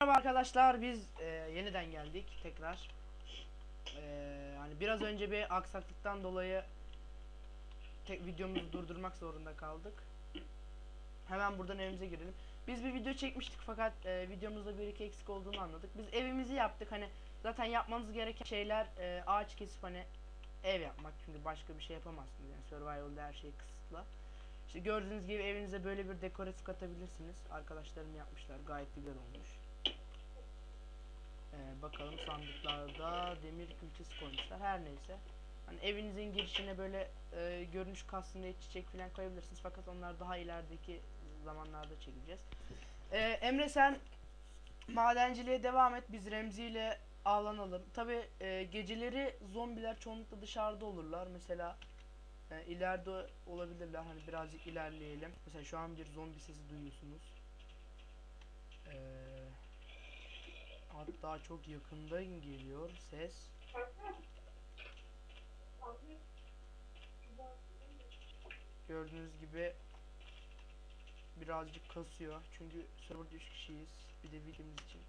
Merhaba arkadaşlar biz e, yeniden geldik tekrar. E, hani biraz önce bir aksaklıktan dolayı tek videomuzu durdurmak zorunda kaldık. Hemen buradan evimize girelim. Biz bir video çekmiştik fakat e, videomuzda bir iki eksik olduğunu anladık. Biz evimizi yaptık hani zaten yapmanız gereken şeyler e, ağaç kesip hani ev yapmak çünkü başka bir şey yapamazsınız yani survival'da her şey kısıtlı. İşte gördüğünüz gibi evinize böyle bir dekoratif katabilirsiniz. Arkadaşlarım yapmışlar gayet güzel olmuş. Ee, bakalım sandıklarda demir külçesi koymuşlar. Her neyse. Hani evinizin girişine böyle e, görünüş diye çiçek falan koyabilirsiniz. Fakat onlar daha ilerideki zamanlarda çekeceğiz. Ee, Emre sen madenciliğe devam et. Biz Remzi ile avlanalım. Tabi geceleri zombiler çoğunlukla dışarıda olurlar. Mesela e, ileride olabilirler. Hani birazcık ilerleyelim. Mesela şu an bir zombi sesi duyuyorsunuz. Eee Hatta çok yakında geliyor ses. Gördüğünüz gibi birazcık kasıyor. Çünkü serverda 3 kişiyiz. Bir de videomuz için.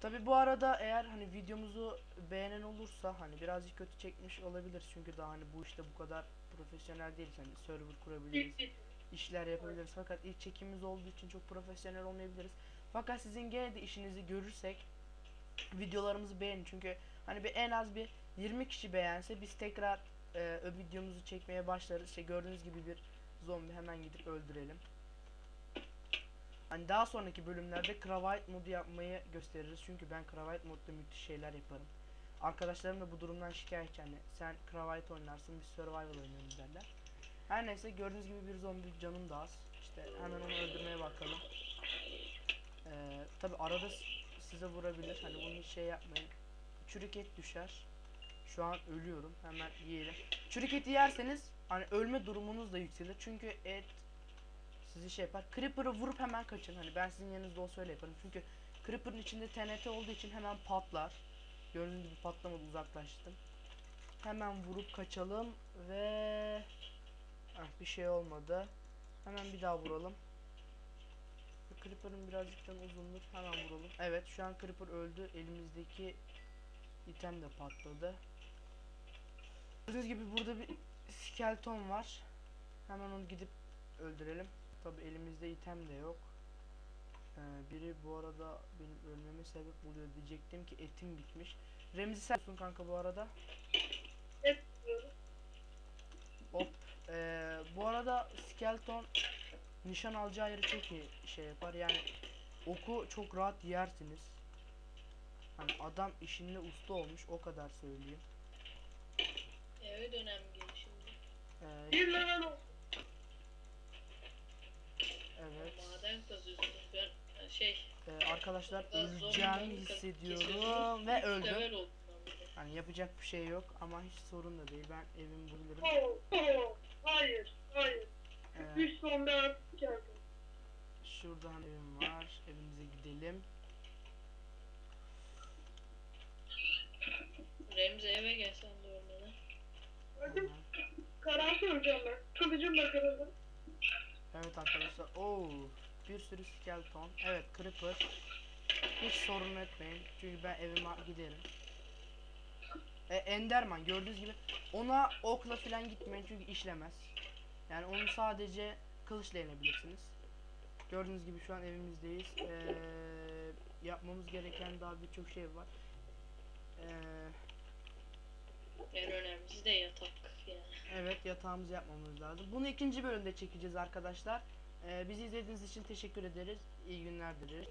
Tabi bu arada eğer hani videomuzu beğenen olursa hani birazcık kötü çekmiş olabilir çünkü daha hani bu işte bu kadar profesyonel değiliz hani server kurabiliriz işler yapabiliriz fakat ilk çekimimiz olduğu için çok profesyonel olmayabiliriz fakat sizin gene de işinizi görürsek videolarımızı beğenin çünkü hani bir en az bir 20 kişi beğense biz tekrar e, videomuzu çekmeye başlarız işte gördüğünüz gibi bir zombi hemen gidip öldürelim Hani daha sonraki bölümlerde Cravite modu yapmayı gösteririz. Çünkü ben Cravite modda müthiş şeyler yaparım. Arkadaşlarım da bu durumdan şikayetçi hani sen Cravite oynarsın biz survival oynuyoruz derler. Her neyse gördüğünüz gibi bir zombi canım da az. İşte hemen onu öldürmeye bakalım. Ee, tabi arada size vurabilir. Hani bunu şey yapmayın. Çürük et düşer. Şu an ölüyorum. Hemen yiyelim. Çürük eti yerseniz hani ölme durumunuz da yükselir. Çünkü et sizi şey yapar. Creeper'ı vurup hemen kaçın. Hani ben sizin yanınızda olsa öyle yaparım. Çünkü Creeper'ın içinde TNT olduğu için hemen patlar. Gördüğünüz gibi patlamadı uzaklaştım. Hemen vurup kaçalım ve ah, bir şey olmadı. Hemen bir daha vuralım. Creeper'ın birazcık canı uzundur. Hemen vuralım. Evet şu an Creeper öldü. Elimizdeki item de patladı. Gördüğünüz gibi burada bir skeleton var. Hemen onu gidip öldürelim. Tabi elimizde item de yok. Ee, biri bu arada benim ölmeme sebep oluyor diyecektim ki etim bitmiş. Remzi sen olsun kanka bu arada. Evet. Hop. Ee, bu arada skeleton nişan alacağı yeri çok iyi şey yapar. Yani oku çok rahat yersiniz. Hani adam işinde usta olmuş o kadar söyleyeyim. Eve dönem gelişimde. Ee, Bir level evet. Maden kazıyorsunuz. Ben şey. Ee, arkadaşlar öleceğimi hissediyorum ve öldüm. ben. Hani yapacak bir şey yok ama hiç sorun da değil. Ben evimi bulurum. Oh, oh, hayır, hayır. Ee, Üç son geldi. Şuradan evim var. Evimize gidelim. Remzi eve gelsen de ölmeden. Hadi karar soracağım ben. Kılıcım da kırıldı. Evet arkadaşlar. Oo, bir sürü skeleton. Evet, creeper. Hiç sorun etmeyin. Çünkü ben evime giderim. E, Enderman gördüğünüz gibi ona okla falan gitmeyin çünkü işlemez. Yani onu sadece kılıçla yenebilirsiniz. Gördüğünüz gibi şu an evimizdeyiz. Ee, yapmamız gereken daha birçok şey var. Ee, En önemlisi de yatak yani. Evet yatağımızı yapmamız lazım. Bunu ikinci bölümde çekeceğiz arkadaşlar. Ee, bizi izlediğiniz için teşekkür ederiz. İyi günler dileriz.